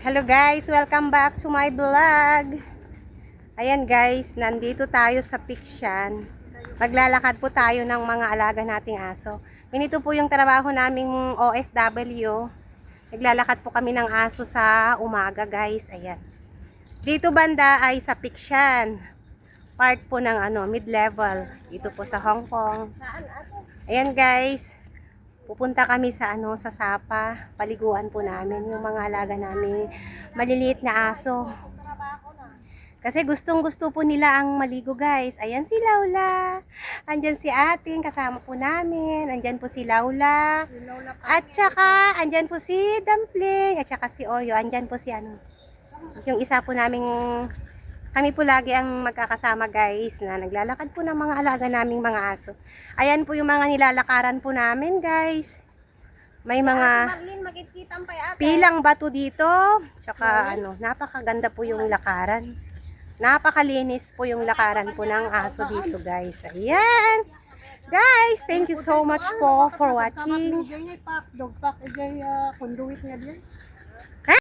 Hello guys, welcome back to my vlog. Ayan guys, nandito tayo sa Piksyan. Maglalakad po tayo ng mga alaga nating aso. Ganito po yung trabaho naming OFW. Naglalakad po kami ng aso sa umaga guys. Ayan. Dito banda ay sa Piksyan. Part po ng ano, mid-level. Dito po sa Hong Kong. Ayan guys. Pupunta kami sa ano sa Sapa, paliguan po namin yung mga alaga namin maliliit na aso. Kasi gustong gusto po nila ang maligo guys. Ayan si Laula. Andyan si ating kasama po namin. Andyan po si Laula. At saka andyan po si Dumpling. At saka si Oreo. Andyan po si ano. Yung isa po naming kami po lagi ang magkakasama guys na naglalakad po ng mga alaga naming mga aso. Ayan po yung mga nilalakaran po namin guys. May mga pilang bato dito. Tsaka ano, napakaganda po yung lakaran. Napakalinis po yung lakaran po ng aso dito guys. Ayan. Guys, thank you so much po for watching. Dog pack, ijay conduit din.